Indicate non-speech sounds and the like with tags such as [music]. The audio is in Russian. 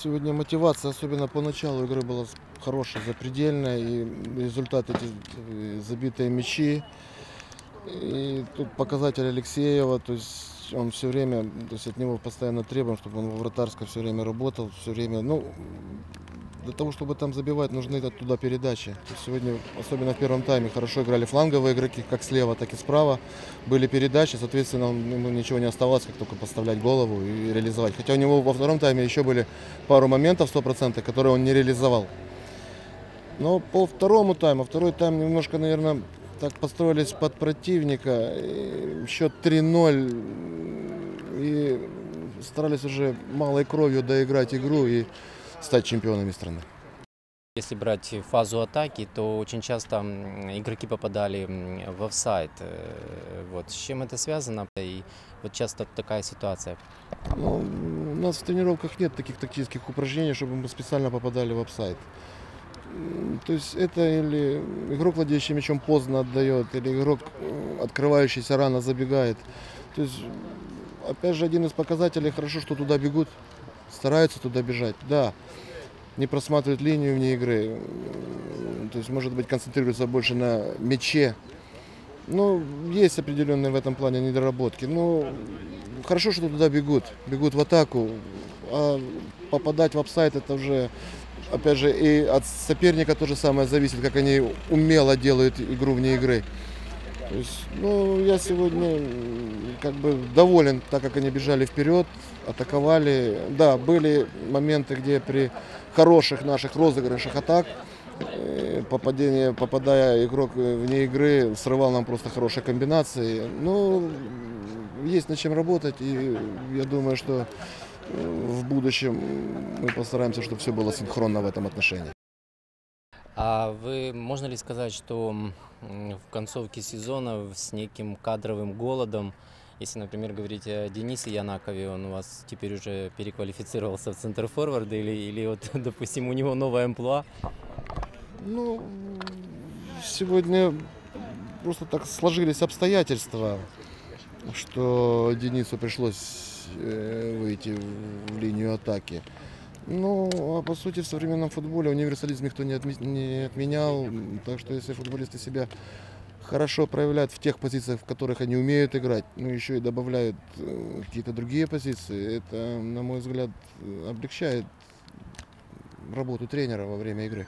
Сегодня мотивация, особенно по началу игры, была хорошая, запредельная. И результат эти э, забитые мячи. И тут показатель Алексеева, то есть он все время, то есть от него постоянно требуем, чтобы он во вратарской все время работал, все время, ну, для того, чтобы там забивать, нужны оттуда передачи. Сегодня, особенно в первом тайме, хорошо играли фланговые игроки, как слева, так и справа. Были передачи, соответственно, ему ничего не оставалось, как только поставлять голову и реализовать. Хотя у него во втором тайме еще были пару моментов 100%, которые он не реализовал. Но по второму тайму, второй тайм немножко, наверное, так построились под противника. И Счет 3-0. И старались уже малой кровью доиграть игру и стать чемпионами страны. Если брать фазу атаки, то очень часто игроки попадали в офсайд. Э, Вот. С чем это связано? И вот часто такая ситуация. Ну, у нас в тренировках нет таких тактических упражнений, чтобы мы специально попадали в апсайд. М, То есть это или игрок, владеющий мячом, поздно отдает, или игрок, открывающийся рано забегает. То есть, опять же, один из показателей, хорошо, что туда бегут, стараются туда бежать. Да, не просматривают линию вне игры. То есть, может быть, концентрируются больше на мяче. Ну, есть определенные в этом плане недоработки. Но хорошо, что туда бегут, бегут в атаку. А попадать в апсайд это уже, опять же, и от соперника то же самое зависит, как они умело делают игру вне игры. То есть, ну, я сегодня как бы доволен, так как они бежали вперед, атаковали. Да, были моменты, где при хороших наших розыгрышах атак э, попадение, попадая игрок вне игры, срывал нам просто хорошие комбинации. Ну, есть над чем работать, и я думаю, что э, в будущем мы постараемся, чтобы все было синхронно в этом отношении. А вы, можно ли сказать, что в концовке сезона с неким кадровым голодом, если, например, говорить о Денисе Янакове, он у вас теперь уже переквалифицировался в центр форварда или, или вот, [laughs] допустим, у него новая амплуа? Ну, сегодня просто так сложились обстоятельства, что Денису пришлось э, выйти в линию атаки. Ну, а по сути, в современном футболе универсализм никто не, отме- не отменял. Так что если футболисты себя хорошо проявляют в тех позициях, в которых они умеют играть, ну еще и добавляют э, какие-то другие позиции, это, на мой взгляд, облегчает работу тренера во время игры.